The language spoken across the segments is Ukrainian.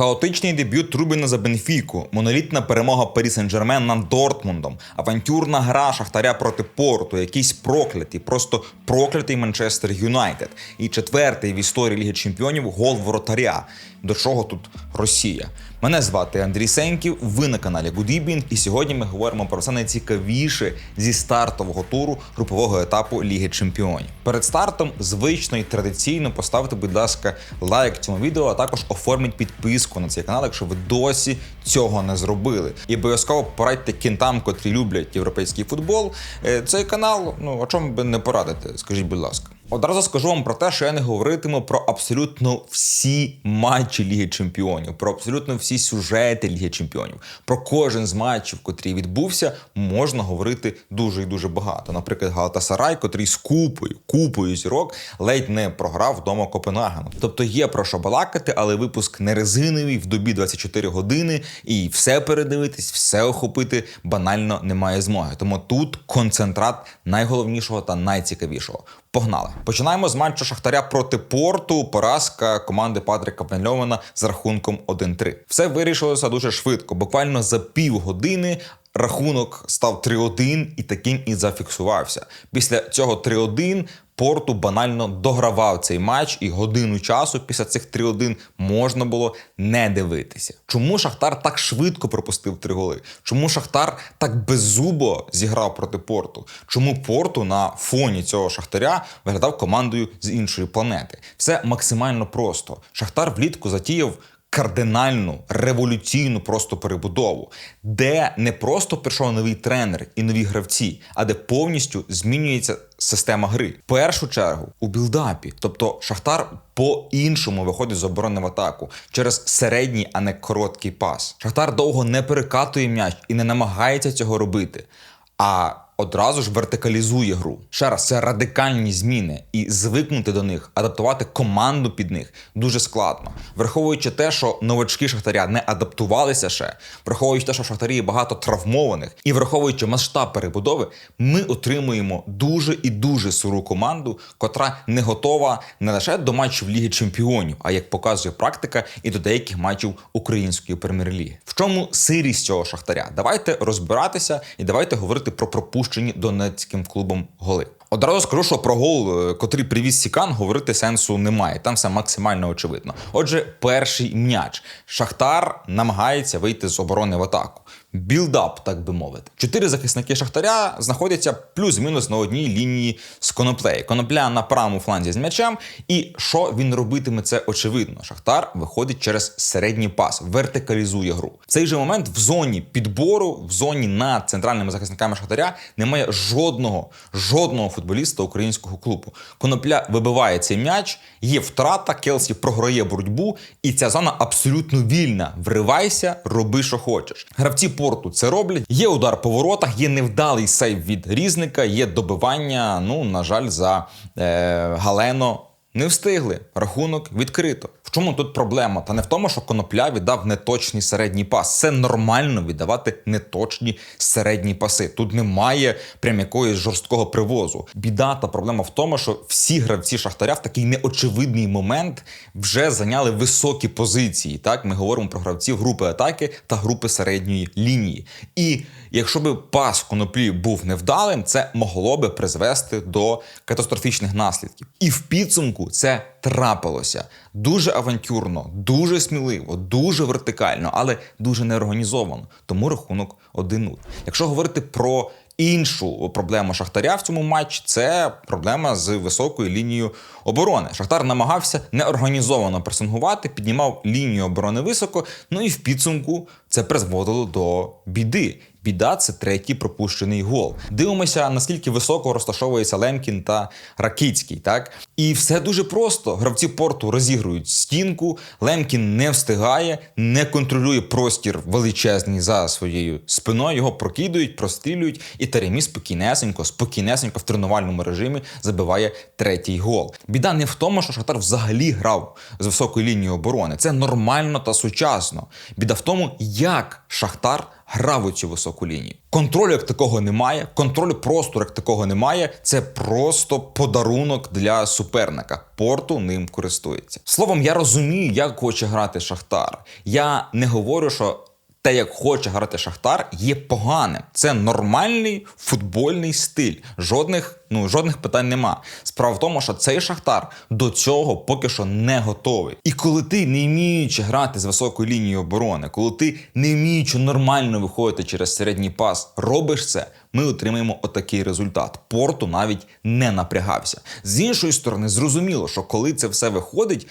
Хаотичний дебют Трубіна за Бенфіку, монолітна перемога Парі Сен-Жермен над Дортмундом, авантюрна гра Шахтаря проти Порту, якийсь проклятий, просто проклятий Манчестер Юнайтед. І четвертий в історії Ліги Чемпіонів гол воротаря. До чого тут Росія? Мене звати Андрій Сеньків. Ви на каналі Гудібінг, і сьогодні ми говоримо про все найцікавіше зі стартового туру групового етапу Ліги Чемпіонів. Перед стартом звично і традиційно поставте, будь ласка, лайк цьому відео, а також оформіть підписку на цей канал, якщо ви досі цього не зробили. І обов'язково порадьте кінтам, котрі люблять європейський футбол. Е, Цей канал, ну о чому би не порадити, скажіть, будь ласка. Одразу скажу вам про те, що я не говоритиму про абсолютно всі матчі Ліги Чемпіонів, про абсолютно всі сюжети Ліги Чемпіонів. Про кожен з матчів, котрий відбувся, можна говорити дуже і дуже багато. Наприклад, Галатасарай, котрий з купою, купою зірок ледь не програв вдома Копенгагену. Тобто є про що балакати, але випуск не резиновий в добі 24 години, і все передивитись, все охопити банально немає змоги. Тому тут концентрат найголовнішого та найцікавішого. Погнали. Починаємо з матчу Шахтаря проти Порту. Поразка команди Патріка Пенльована з рахунком 1-3. Все вирішилося дуже швидко. Буквально за півгодини рахунок став 3-1 і таким і зафіксувався. Після цього 3-1 Порту банально догравав цей матч, і годину часу після цих 3-1 можна було не дивитися. Чому Шахтар так швидко пропустив три голи? Чому Шахтар так беззубо зіграв проти Порту? Чому Порту на фоні цього Шахтаря виглядав командою з іншої планети? Все максимально просто. Шахтар влітку затіяв кардинальну революційну просто перебудову, де не просто прийшов новий тренер і нові гравці, а де повністю змінюється система гри. В першу чергу у білдапі, тобто Шахтар по-іншому виходить з оборони в атаку через середній, а не короткий пас. Шахтар довго не перекатує м'яч і не намагається цього робити. А одразу ж вертикалізує гру. Ще раз, це радикальні зміни, і звикнути до них, адаптувати команду під них дуже складно. Враховуючи те, що новачки Шахтаря не адаптувалися ще, враховуючи те, що в Шахтарі багато травмованих, і враховуючи масштаб перебудови, ми отримуємо дуже і дуже сиру команду, котра не готова не лише до матчів Ліги Чемпіонів, а як показує практика, і до деяких матчів української прем'єр-ліги. В чому сирість цього шахтаря? Давайте розбиратися і давайте говорити про пропущення пропущені Донецьким клубом голи. Одразу скажу, що про гол, котрий привіз Сікан, говорити сенсу немає. Там все максимально очевидно. Отже, перший м'яч. Шахтар намагається вийти з оборони в атаку. Білдап, так би мовити. Чотири захисники Шахтаря знаходяться плюс-мінус на одній лінії з коноплеї. Конопля на правому фланзі з м'ячем. І що він робитиме, це очевидно. Шахтар виходить через середній пас, вертикалізує гру. В цей же момент в зоні підбору, в зоні над центральними захисниками Шахтаря немає жодного, жодного футболіста українського клубу. Конопля вибиває цей м'яч, є втрата, Келсі програє боротьбу, і ця зона абсолютно вільна. Вривайся, роби, що хочеш. Гравці порту це роблять. Є удар по воротах, є невдалий сейв від різника, є добивання. Ну, на жаль, за е, Галено. Не встигли, рахунок відкрито. Чому тут проблема? Та не в тому, що конопля віддав неточний середній пас. Це нормально віддавати неточні середні паси. Тут немає прям якоїсь жорсткого привозу. Біда та проблема в тому, що всі гравці шахтаря в такий неочевидний момент вже зайняли високі позиції. Так, ми говоримо про гравців групи атаки та групи середньої лінії. І якщо би пас коноплі був невдалим, це могло би призвести до катастрофічних наслідків. І в підсумку це трапилося дуже авантюрно, дуже сміливо, дуже вертикально, але дуже неорганізовано. Тому рахунок 1-0. Якщо говорити про іншу проблему Шахтаря в цьому матчі, це проблема з високою лінією оборони. Шахтар намагався неорганізовано пресингувати, піднімав лінію оборони високо. Ну і в підсумку це призводило до біди. Біда це третій пропущений гол. Дивимося, наскільки високо розташовується Лемкін та Ракицький. Так і все дуже просто. Гравці порту розігрують стінку. Лемкін не встигає, не контролює простір величезний за своєю спиною. Його прокидують, прострілюють, і Теремі спокійнесенько, спокійнесенько в тренувальному режимі забиває третій гол. Біда не в тому, що Шахтар взагалі грав з високої лінії оборони. Це нормально та сучасно. Біда в тому, як Шахтар грав у цю високу лінію. Контролю як такого немає, контролю простору як такого немає. Це просто подарунок для суперника. Порту ним користується. Словом, я розумію, як хоче грати Шахтар. Я не говорю, що те, як хоче грати Шахтар, є поганим. Це нормальний футбольний стиль. Жодних, ну, жодних питань нема. Справа в тому, що цей Шахтар до цього поки що не готовий. І коли ти, не вміючи грати з високої лінії оборони, коли ти не вміючи нормально виходити через середній пас, робиш це. Ми отримаємо отакий результат. Порту навіть не напрягався. З іншої сторони, зрозуміло, що коли це все виходить,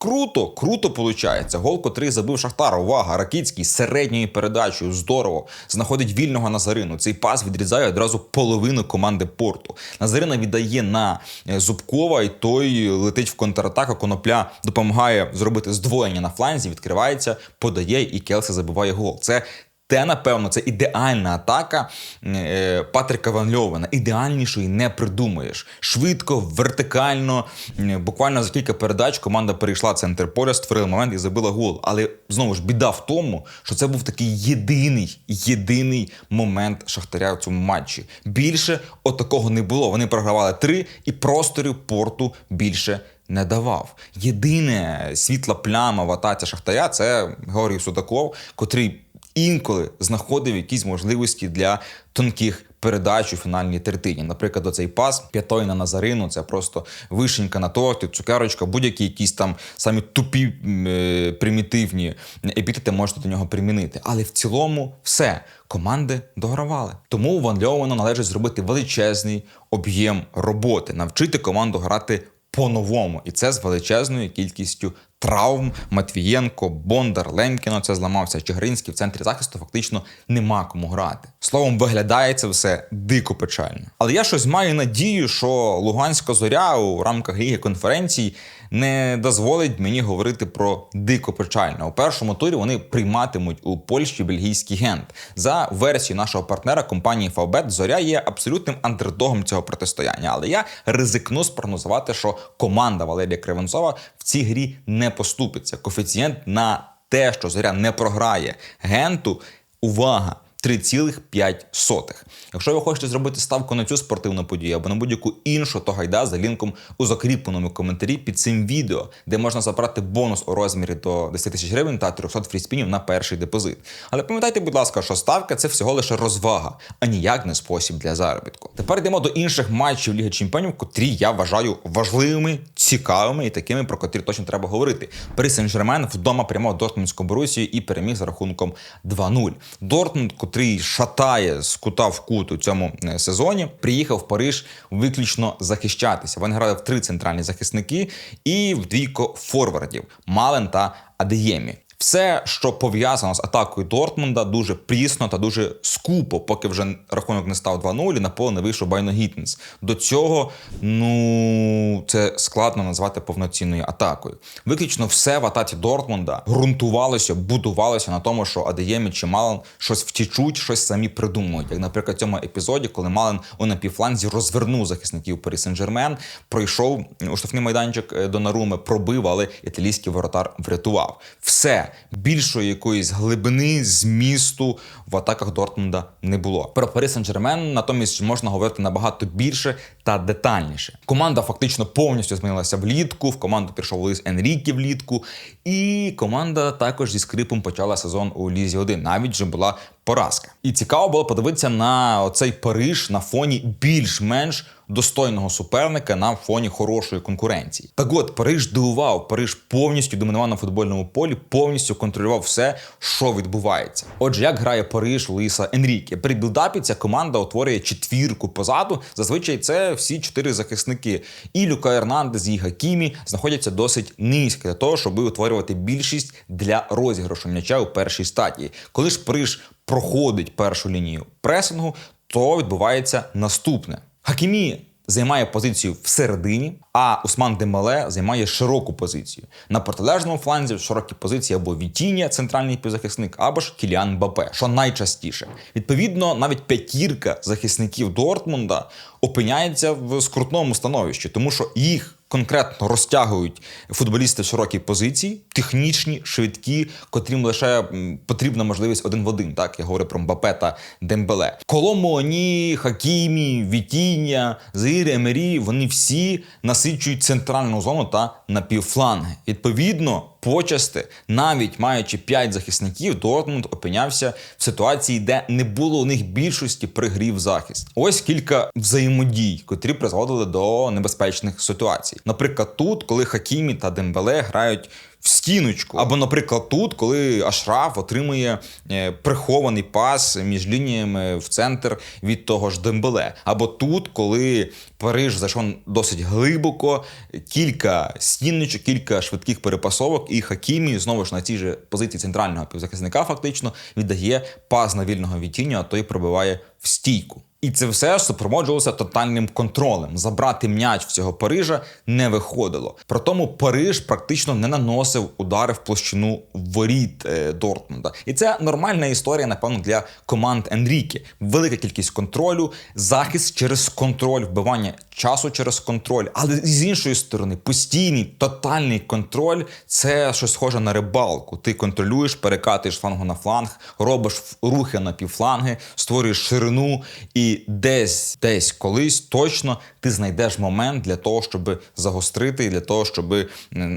Круто, круто получається. Гол, котрий забив Шахтар. Увага, Ракіцький середньою передачею. Здорово. Знаходить вільного Назарину. Цей пас відрізає одразу половину команди порту. Назарина віддає на е, Зубкова, і той летить в контратаку. Конопля допомагає зробити здвоєння на фланзі, відкривається, подає, і Келси забиває гол. Це те, напевно, це ідеальна атака е, Патрика Ван Льовена. Ідеальнішої не придумаєш. Швидко, вертикально, буквально за кілька передач команда перейшла центр поля, створила момент і забила гол. Але знову ж біда в тому, що це був такий єдиний єдиний момент Шахтаря в цьому матчі. Більше отакого не було. Вони програвали три і просторів порту більше. Не давав єдине світла пляма в атаці Шахтаря це Георгій Судаков, котрий інколи знаходив якісь можливості для тонких передач у фінальній третині. Наприклад, оцей пас п'ятої на Назарину це просто вишенька на торті, цукерочка, будь-які якісь там самі тупі е, примітивні епітети можете до нього примінити. Але в цілому все. Команди догравали. Тому Ван Льована належить зробити величезний об'єм роботи, навчити команду грати по-новому, і це з величезною кількістю травм. Матвієнко, Бондар, Лемкіно це зламався. Чигиринський в центрі захисту фактично нема кому грати. Словом, виглядає це все дико печально. Але я щось маю надію, що Луганська зоря у рамках ліги конференцій не дозволить мені говорити про дико печально. У першому турі вони прийматимуть у Польщі бельгійський гент. За версією нашого партнера компанії Фавбет, зоря є абсолютним андердогом цього протистояння. Але я ризикну спрогнозувати, що команда Валерія Кривенцова в цій грі не поступиться. Коефіцієнт на те, що зоря не програє генту. Увага! 3,5. Якщо ви хочете зробити ставку на цю спортивну подію або на будь-яку іншу, то гайда за лінком у закріпленому коментарі під цим відео, де можна забрати бонус у розмірі до 10 тисяч гривень та 300 фріспінів на перший депозит. Але пам'ятайте, будь ласка, що ставка це всього лише розвага, а ніяк не спосіб для заробітку. Тепер йдемо до інших матчів Ліги Чемпіонів, котрі я вважаю важливими, цікавими і такими, про котрі точно треба говорити. Парі Сен-Жермен вдома прямо Дортмундську Борусію і переміг за рахунком 2-0. Дортмунд, котрий шатає з кута в кут у цьому е, сезоні, приїхав в Париж виключно захищатися. Вони грали в три центральні захисники і в двійко форвардів Мален та Адеємі. Все, що пов'язано з атакою Дортмунда, дуже прісно та дуже скупо, поки вже рахунок не став 2-0 і на поле не вийшов Байно Гіттенс. До цього, ну це складно назвати повноцінною атакою. Виключно все в атаці Дортмунда ґрунтувалося, будувалося на тому, що Адеємі чи Мален щось втічуть, щось самі придумують. Як, наприклад, в цьому епізоді, коли Мален у напівфланзі розвернув захисників Парі Сен-Жермен, пройшов у штрафний майданчик е, до Наруми, пробив, але італійський воротар врятував. Все більшої якоїсь глибини змісту в атаках Дортмунда не було. Про Пари Сен-Жермен натомість можна говорити набагато більше та детальніше. Команда фактично повністю змінилася влітку. В команду пішов Луїс Енрікі влітку, і команда також зі скрипом почала сезон у Лізі 1. Навіть вже була поразка. І цікаво було подивитися на оцей Париж на фоні більш-менш достойного суперника на фоні хорошої конкуренції. Так от Париж дивував, Париж повністю домінував на футбольному полі, повністю контролював все, що відбувається. Отже, як грає Париж Луїса Енріке? При білдапі ця команда утворює четвірку позаду. Зазвичай це всі чотири захисники. І Люка Ернандес, і Гакімі знаходяться досить низько для того, щоб утворювати більшість для розіграшу м'яча у першій стадії. Коли ж Париж проходить першу лінію пресингу, то відбувається наступне. Хакімі займає позицію всередині, а Усман Демале займає широку позицію. На протилежному фланзі широкі позиції або Вітіння, центральний півзахисник, або ж Кіліан Бапе, що найчастіше. Відповідно, навіть п'ятірка захисників Дортмунда опиняється в скрутному становищі, тому що їх конкретно розтягують футболісти в широкій позиції, технічні, швидкі, котрім лише потрібна можливість один в один. Так я говорю про Мбапе та Дембеле. Коломоні, Хакімі, Вітіння, Заїр, Емері. Вони всі насичують центральну зону та напівфланги. Відповідно. Почасти, навіть маючи 5 захисників, Дортмунд опинявся в ситуації, де не було у них більшості пригрів захист. Ось кілька взаємодій, котрі призводили до небезпечних ситуацій. Наприклад, тут, коли Хакімі та Дембеле грають в стіночку, або, наприклад, тут, коли Ашраф отримує е, прихований пас між лініями в центр від того ж Дембеле, або тут, коли Париж зайшов досить глибоко, кілька стіночок, кілька швидких перепасовок, і Хакімі знову ж на цій же позиції центрального півзахисника фактично віддає пас на вільного відтіння, а той пробиває в стійку. І це все супроводжувалося тотальним контролем. Забрати м'яч в цього Парижа не виходило. При тому Париж практично не наносив удари в площину воріт е, Дортмунда. І це нормальна історія, напевно, для команд Енріки. Велика кількість контролю, захист через контроль, вбивання часу через контроль. Але з іншої сторони, постійний тотальний контроль це щось схоже на рибалку. Ти контролюєш, перекатуєш флангу на фланг, робиш рухи на півфланги, створюєш ширину і і десь, десь колись точно ти знайдеш момент для того, щоб загострити, для того, щоб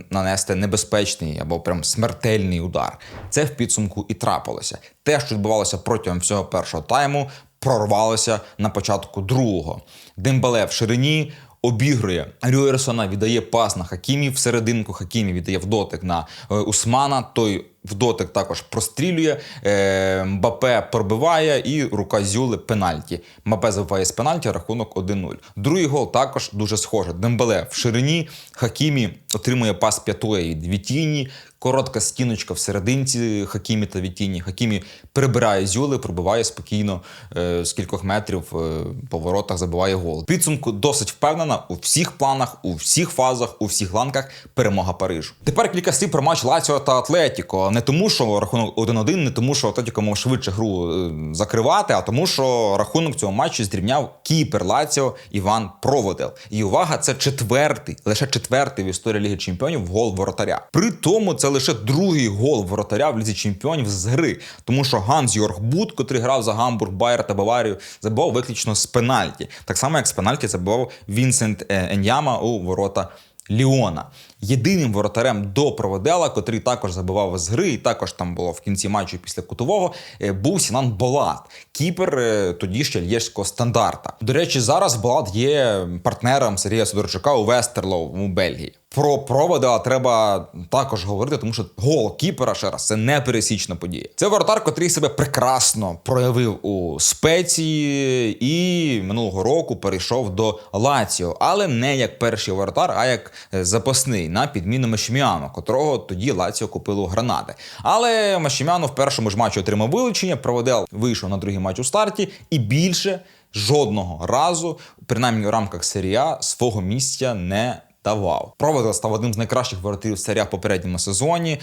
нанести небезпечний або прям смертельний удар. Це в підсумку і трапилося. Те, що відбувалося протягом всього першого тайму, прорвалося на початку другого. Дембале в ширині. Обігрує Рюерсона, віддає пас на Хакімі в серединку. Хакімі віддає в дотик на е, Усмана. Той в дотик також прострілює. Е, Мбапе пробиває і рука Зюли пенальті. Мбапе забиває з пенальті, рахунок 1-0. Другий гол також дуже схожий. Дембеле в ширині. Хакімі отримує пас п'ятої від Вітіні. Коротка стіночка в серединці Хакімі та Вітіні. Хакімі прибирає зюли, пробиває спокійно е, з кількох метрів е, по воротах, забиває гол. Підсумку досить впевнена у всіх планах, у всіх фазах, у всіх ланках перемога Парижу. Тепер кілька слів про матч Лаціо та Атлетіко. Не тому, що рахунок 1-1, не тому, що Атлетіко мав швидше гру е, закривати, а тому, що рахунок цього матчу зрівняв кіпер Лаціо Іван Проводел. І увага, це четвертий, лише четвертий в історії Ліги Чемпіонів гол воротаря. При тому це лише другий гол воротаря в лізі чемпіонів з гри, тому що Ганс Йорг Бут, котрий грав за Гамбург, Байер та Баварію, забивав виключно з пенальті. Так само, як з пенальті забивав Вінсент е, Еньяма у ворота Ліона. Єдиним воротарем до Проводела, котрий також забивав з гри, і також там було в кінці матчу після кутового, е, був Сінан Болат, кіпер е, тоді ще лєшського стандарта. До речі, зараз Болат є партнером Сергія Сидорчука у Вестерлоу у Бельгії. Про провода треба також говорити, тому що гол кіпера ще раз це непересічна подія. Це воротар, котрий себе прекрасно проявив у спеції і минулого року перейшов до Лаціо, але не як перший воротар, а як е, запасний на підміну Мешміану, котрого тоді Лаціо купило гранати. Але Мешміану в першому ж матчі отримав вилучення, Проводел вийшов на другий матч у старті і більше жодного разу, принаймні у рамках серія, свого місця не давав. Проводил став одним з найкращих воротарів серія в попередньому сезоні.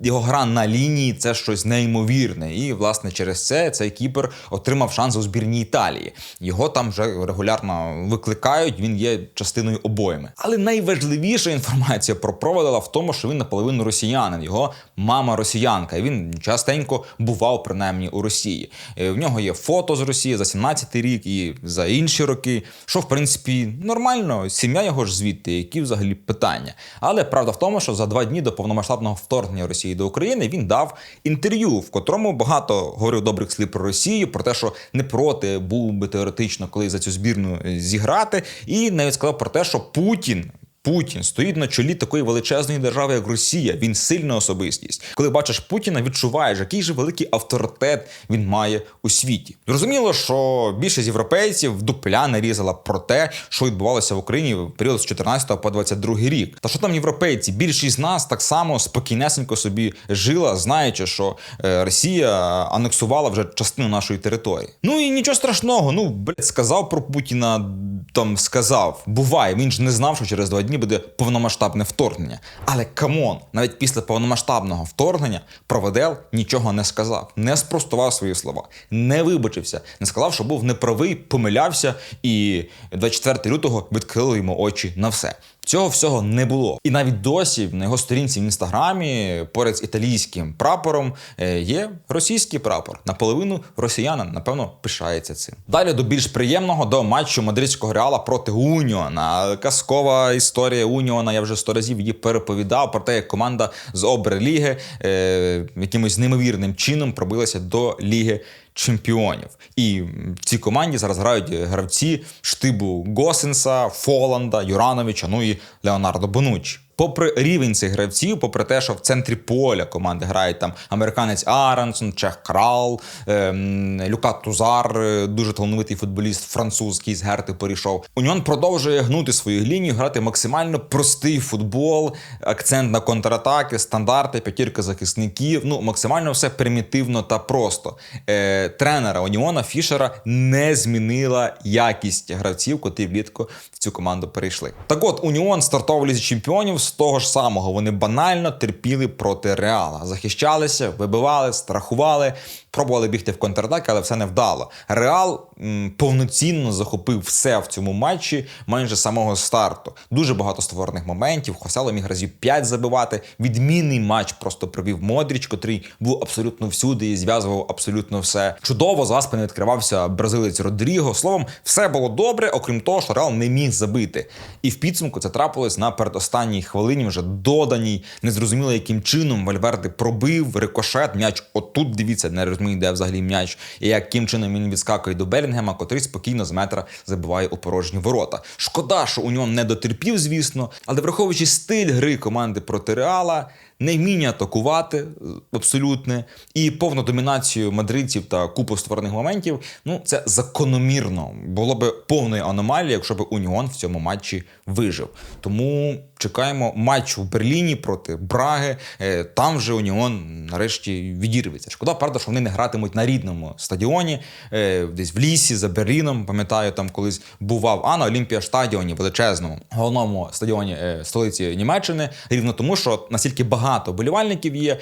Його гра на лінії це щось неймовірне. І, власне, через це цей кіпер отримав шанс у збірній Італії. Його там вже регулярно викликають, він є частиною обойми. Але найважливіша інформація про Проводила в тому, що він наполовину росіянин, його мама росіянка. І він частенько бував принаймні у Росії. Е, в нього є фото з Росії за 17-й рік і за інші роки. Що, в принципі, нормально, сім'я його ж звідти, які взагалі питання. Але правда в тому, що за два дні до повномасштабного вторгнення Росії до України він дав інтерв'ю, в котрому багато говорив добрих слів про Росію, про те, що не проти був би теоретично, коли за цю збірну е, зіграти, і навіть сказав про те, що Путін. Путін стоїть на чолі такої величезної держави, як Росія. Він сильна особистість. Коли бачиш Путіна, відчуваєш, який же великий авторитет він має у світі. Зрозуміло, що більшість європейців дупля нарізала про те, що відбувалося в Україні в період з 14 по 22 рік. Та що там європейці? Більшість з нас так само спокійнесенько собі жила, знаючи, що е, Росія анексувала вже частину нашої території. Ну і нічого страшного. Ну блядь, сказав про Путіна, там сказав. Буває, він ж не знав, що через два дні буде повномасштабне вторгнення. Але камон, навіть після повномасштабного вторгнення Проведел нічого не сказав, не спростував свої слова, не вибачився, не сказав, що був неправий, помилявся, і 24 лютого відкрили йому очі на все. Цього всього не було. І навіть досі на його сторінці в інстаграмі поряд з італійським прапором е, є російський прапор. Наполовину росіянин, напевно, пишається цим. Далі до більш приємного до матчу мадридського реала проти Уніона. Казкова історія Уніона. Я вже сто разів її переповідав про те, як команда з Оберліги е, якимось неймовірним чином пробилася до Ліги чемпіонів. І в цій команді зараз грають гравці штибу Госенса, Фоланда, Юрановича, ну і Леонардо Бонуччі. Попри рівень цих гравців, попри те, що в центрі поля команди грають там американець Арансон, Чех Крал, ем, Люка Тузар, е, дуже талановитий футболіст французький з Герти перейшов. Уніон продовжує гнути свою лінію, грати максимально простий футбол, акцент на контратаки, стандарти, п'ятірка захисників. Ну максимально все примітивно та просто. Е, тренера Уніона Фішера не змінила якість гравців, котрі влітку в цю команду перейшли. Так от Уніон стартовий лізі чемпіонів з того ж самого. Вони банально терпіли проти Реала, захищалися, вибивали, страхували. Пробували бігти в контратаки, але все не вдало. Реал м, повноцінно захопив все в цьому матчі майже з самого старту. Дуже багато створених моментів. Хосело міг разів 5 забивати. Відмінний матч просто провів Модріч, котрий був абсолютно всюди і зв'язував абсолютно все. Чудово за спини відкривався бразилець Родріго. Словом, все було добре, окрім того, що Реал не міг забити. І в підсумку це трапилось на передостанній хвилині, вже доданій. Незрозуміло, яким чином Вальверде пробив рикошет. М'яч отут дивіться, не розумію, де взагалі м'яч, і яким чином він відскакує до Белінгема, котрий спокійно з метра забиває у порожні ворота. Шкода, що у нього не дотерпів, звісно, але враховуючи стиль гри команди проти Реала, невміння атакувати е, абсолютне і повну домінацію мадридців та купу створених моментів. Ну це закономірно. Було би повною аномалією, якщо б Уніон в цьому матчі вижив. Тому чекаємо матч в Берліні проти Браги. Е, Там вже Уніон нарешті відірветься. Шкода, правда, що вони не гратимуть на рідному стадіоні, е, десь в лісі за Берліном. Пам'ятаю, там колись бував, а на Олімпія стадіоні величезному, головному стадіоні е, столиці Німеччини, рівно тому, що настільки багато болівальників є,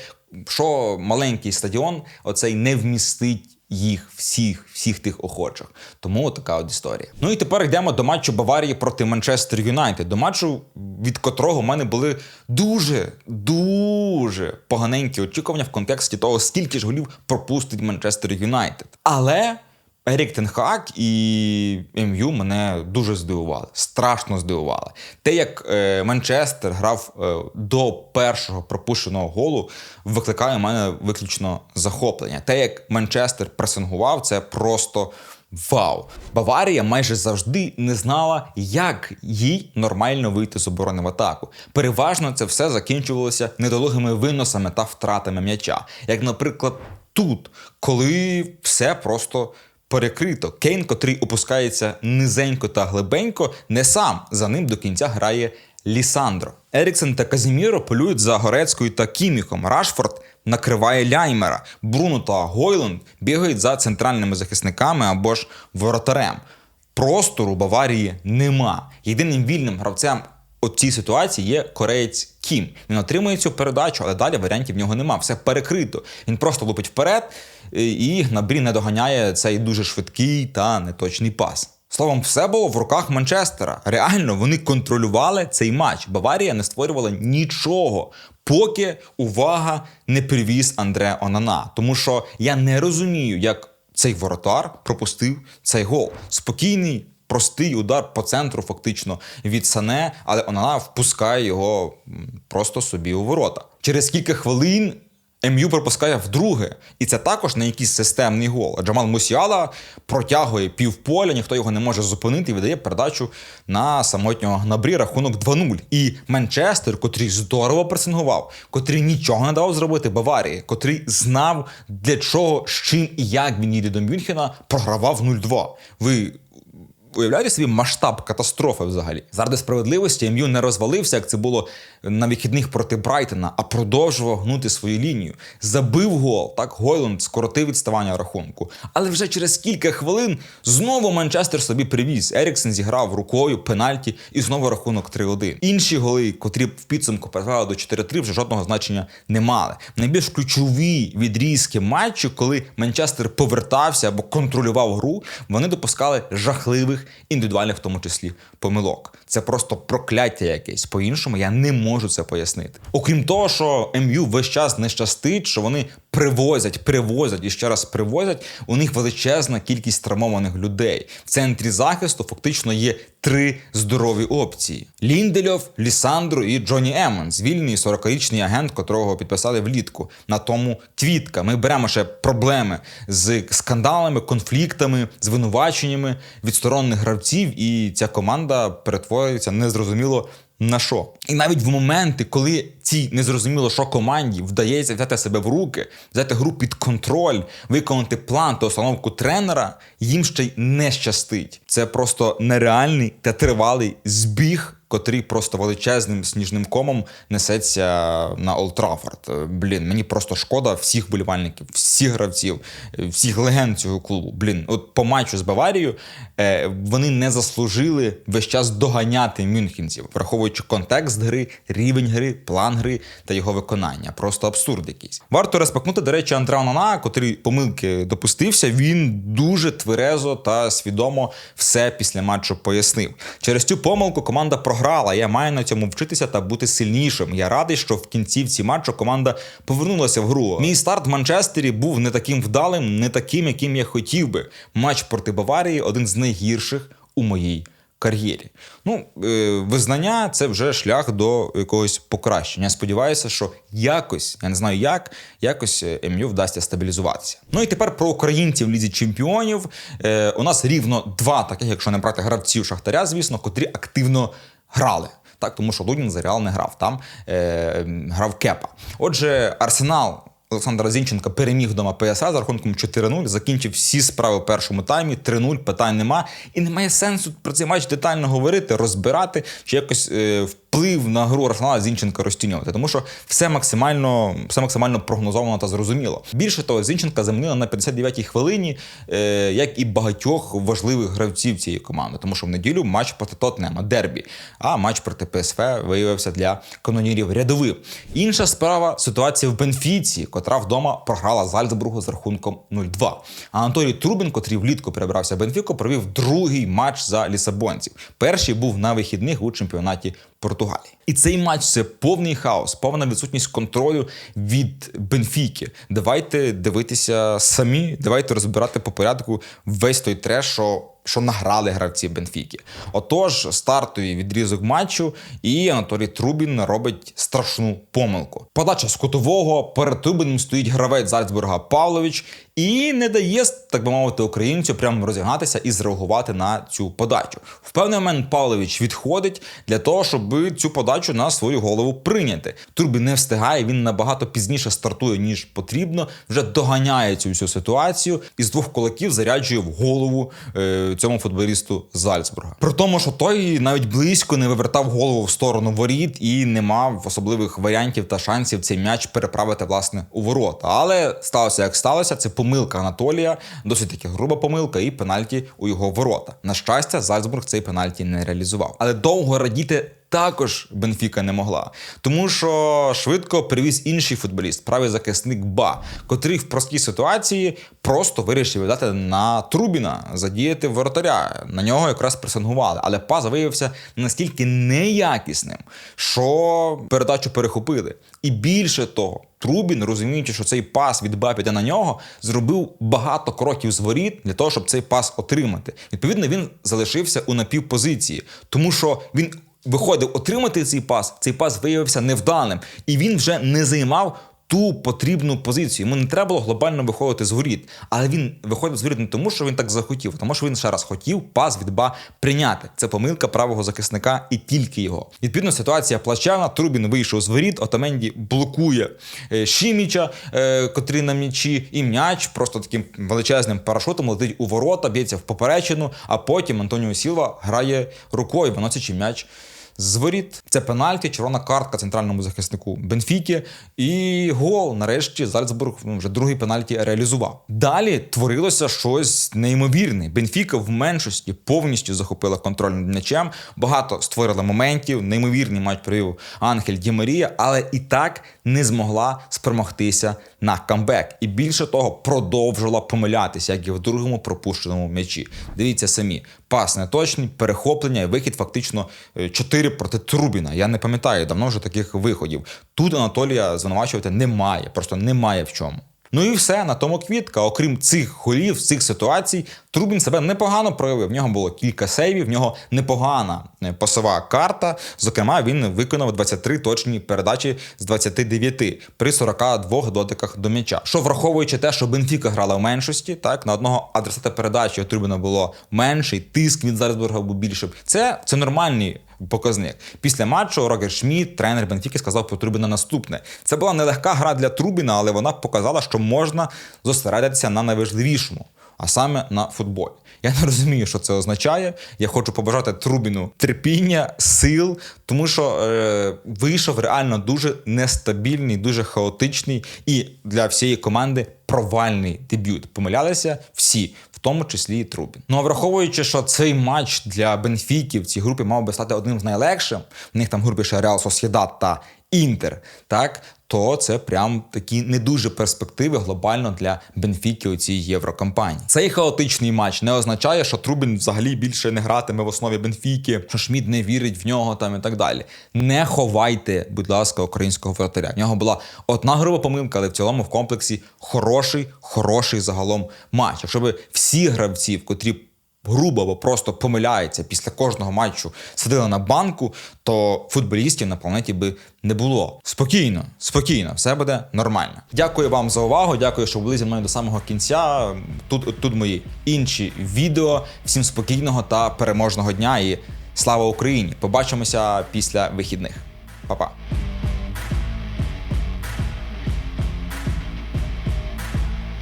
що маленький стадіон оцей не вмістить. Їх всіх, всіх тих охочих. Тому така от історія. Ну і тепер йдемо до матчу Баварії проти Манчестер Юнайтед. До матчу, від котрого в мене були дуже, дуже поганенькі очікування в контексті того, скільки ж голів пропустить Манчестер Юнайтед. Але Ерік Тенхак і МЮ мене дуже здивували, страшно здивували. Те, як е, Манчестер грав е, до першого пропущеного голу, викликає в мене виключно захоплення. Те, як Манчестер пресингував, це просто. Вау! Баварія майже завжди не знала, як їй нормально вийти з оборони в атаку. Переважно це все закінчувалося недолугими виносами та втратами м'яча. Як, наприклад, тут, коли все просто перекрито. Кейн, котрий опускається низенько та глибенько, не сам за ним до кінця грає Лісандро. Еріксен та Казіміро полюють за Горецькою та Кіміхом. Рашфорд накриває Ляймера. Бруно та Гойланд бігають за центральними захисниками або ж воротарем. Простору Баварії нема. Єдиним вільним гравцем у цій ситуації є кореєць Кім. Він отримує цю передачу, але далі варіантів в нього нема. Все перекрито. Він просто лупить вперед, і Гнабрі не доганяє цей дуже швидкий та неточний пас. Словом, все було в руках Манчестера. Реально вони контролювали цей матч. Баварія не створювала нічого, поки увага не привіз Андре Онана. Тому що я не розумію, як цей воротар пропустив цей гол. Спокійний. Простий удар по центру, фактично від Сане, але Онана впускає його просто собі у ворота. Через кілька хвилин МЮ пропускає вдруге. І це також не якийсь системний гол. Джамал Мусіала протягує півполя, ніхто його не може зупинити і видає передачу на самотнього Гнабрі рахунок 2-0. І Манчестер, котрий здорово пресингував, котрий нічого не дав зробити Баварії, котрий знав для чого, з чим і як він їде до Мюнхена, програвав 0-2. Ви уявляєте собі масштаб катастрофи взагалі. Заради справедливості МЮ не розвалився, як це було на вихідних проти Брайтона, а продовжував гнути свою лінію. Забив гол. Так Гойланд скоротив відставання рахунку. Але вже через кілька хвилин знову Манчестер собі привіз. Еріксен зіграв рукою пенальті і знову рахунок 3-1. Інші голи, котрі в підсумку призвели до 4-3, вже жодного значення не мали. Найбільш ключові відрізки матчу, коли Манчестер повертався або контролював гру, вони допускали жахливих колективних, індивідуальних, в тому числі, помилок. Це просто прокляття якесь. По-іншому я не можу це пояснити. Окрім того, що МЮ весь час не щастить, що вони привозять, привозять і ще раз привозять. У них величезна кількість травмованих людей. В центрі захисту фактично є три здорові опції: Ліндельов, Лісандро і Джоні Еммонс, вільний 40-річний агент, котрого підписали влітку. На тому квітка. Ми беремо ще проблеми з скандалами, конфліктами, звинуваченнями від сторонних гравців, і ця команда перетворюється незрозуміло. На що? І навіть в моменти, коли цій незрозуміло, що команді вдається взяти себе в руки, взяти гру під контроль, виконати план та установку тренера, їм ще й не щастить. Це просто нереальний та тривалий збіг, котрий просто величезним сніжним комом несеться на Олд Траффорд. Блін, мені просто шкода всіх болівальників, всіх гравців, всіх легенд цього клубу. Блін, от по матчу з Баварією е, вони не заслужили весь час доганяти мюнхенців, враховуючи контекст гри, рівень гри, план гри та його виконання. Просто абсурд якийсь. Варто респектнути, до речі, Андреа Нана, котрий помилки допустився. Він дуже тверезо та свідомо все після матчу пояснив. Через цю помилку команда програла. Я маю на цьому вчитися та бути сильнішим. Я радий, що в кінцівці матчу команда повернулася в гру. Мій старт в Манчестері був не таким вдалим, не таким, яким я хотів би. Матч проти Баварії один з найгірших у моїй кар'єрі. Ну, е, визнання це вже шлях до якогось покращення. Сподіваюся, що якось, я не знаю як, якось е, МЮ вдасться стабілізуватися. Ну і тепер про українців в лізі чемпіонів. Е, у нас рівно два таких, якщо не брати гравців Шахтаря, звісно, котрі активно грали. Так, тому що Лунін за Реал не грав, там е, грав Кепа. Отже, Арсенал. Олександра Зінченка переміг вдома ПСА за рахунком 4-0, закінчив всі справи в першому таймі, 3-0, питань нема. І немає сенсу про цей матч детально говорити, розбирати чи якось е, вплив на гру Арсенала Зінченка розцінювати, тому що все максимально все максимально прогнозовано та зрозуміло. Більше того, Зінченка замінила на 59-й хвилині, е, як і багатьох важливих гравців цієї команди, тому що в неділю матч проти Тотнема, дербі, а матч проти ПСВ виявився для канонірів рядовим. Інша справа ситуація в Бенфіці, котра вдома програла Зальцбургу з рахунком 0-2. А Анатолій Трубін, котрий влітку перебрався в Бенфіку, провів другий матч за лісабонців. Перший був на вихідних у чемпіонаті Португалії. І цей матч це повний хаос, повна відсутність контролю від Бенфіки. Давайте дивитися самі, давайте розбирати по порядку весь той треш, що. Що награли гравці Бенфіки. Отож, стартовий відрізок матчу, і Анатолій Трубін робить страшну помилку. Подача з кутового перед Трубіним стоїть гравець Зальцбурга Павлович і не дає, так би мовити, українцю прямо розігнатися і зреагувати на цю подачу. В певний момент Павлович відходить для того, щоб цю подачу на свою голову прийняти. Трубін не встигає, він набагато пізніше стартує, ніж потрібно, вже доганяє цю всю ситуацію і з двох кулаків заряджує в голову е, цьому футболісту Зальцбурга. При тому, що той навіть близько не вивертав голову в сторону воріт і не мав особливих варіантів та шансів цей м'яч переправити власне у ворота. Але сталося як сталося. Це помилка Анатолія, досить таки груба помилка, і пенальті у його ворота. На щастя, Зальцбург цей пенальті не реалізував. Але довго радіти. Також Бенфіка не могла, тому що швидко привіз інший футболіст, правий захисник Ба, котрий в простій ситуації просто вирішив віддати на Трубіна, задіяти воротаря. На нього якраз пресингували. Але пас виявився настільки неякісним, що передачу перехопили. І більше того, Трубін, розуміючи, що цей пас від Ба піде на нього, зробив багато кроків з воріт для того, щоб цей пас отримати. Відповідно, він залишився у напівпозиції, тому що він виходив отримати цей пас, цей пас виявився невдалим, і він вже не займав. Ту потрібну позицію. Йому не треба було глобально виходити з воріт. Але він виходив з воріт не тому, що він так захотів, а тому що він ще раз хотів пас від ба прийняти. Це помилка правого захисника і тільки його. Відповідно, ситуація плачевна. Трубін вийшов з воріт, Отаменді блокує е, Шіміча, е, котрий на м'ячі, і м'яч просто таким величезним парашутом летить у ворота, б'ється в поперечину, а потім Антоніо Сілва грає рукою, виносячи м'яч з воріт. Це пенальті, червона картка центральному захиснику Бенфіки. І гол. Нарешті Зальцбург ну, вже другий пенальті реалізував. Далі творилося щось неймовірне. Бенфіка в меншості повністю захопила контроль над м'ячем. Багато створила моментів. Неймовірний матч провів Ангель Ді Марія, але і так не змогла спромогтися на камбек. І більше того, продовжила помилятися, як і в другому пропущеному м'ячі. Дивіться самі, пас неточний, перехоплення і вихід фактично е, 4 проти Трубіна. Я не пам'ятаю давно вже таких виходів. Тут Анатолія звинувачувати немає, просто немає в чому. Ну і все, на тому квітка. Окрім цих голів, цих ситуацій, Трубін себе непогано проявив. В нього було кілька сейвів, в нього непогана е, пасова карта. Зокрема, він виконав 23 точні передачі з 29 при 42 дотиках до м'яча. Що враховуючи те, що Бенфіка грала в меншості, так на одного адресата передачі у Трубіна було менший, тиск від Зарсбурга був більшим. Це, це нормальний показник. Після матчу Рогер Шміт, тренер Бенфіки, сказав про Трубіна наступне. Це була нелегка гра для Трубіна, але вона показала, що можна зосередитися на найважливішому, а саме на футболі. Я не розумію, що це означає. Я хочу побажати Трубіну терпіння, сил, тому що е, вийшов реально дуже нестабільний, дуже хаотичний і для всієї команди провальний дебют. Помилялися всі. Тому числі і Трубін. Ну а враховуючи, що цей матч для Бенфіки в цій групі мав би стати одним з найлегших, в них там групі ще Реал Сосєдат та Інтер, так то це прям такі не дуже перспективи глобально для Бенфіки у цій єврокампанії. Цей хаотичний матч не означає, що Трубін взагалі більше не гратиме в основі Бенфіки, що Шміт не вірить в нього там і так далі. Не ховайте, будь ласка, українського вратаря. В нього була одна груба помилка, але в цілому в комплексі хороший, хороший загалом матч. Якщо би всі гравці, в котрі грубо або просто помиляється після кожного матчу, сидили на банку, то футболістів на планеті би не було. Спокійно, спокійно, все буде нормально. Дякую вам за увагу. Дякую, що були зі мною до самого кінця. Тут, тут мої інші відео. Всім спокійного та переможного дня і слава Україні! Побачимося після вихідних. Па-па.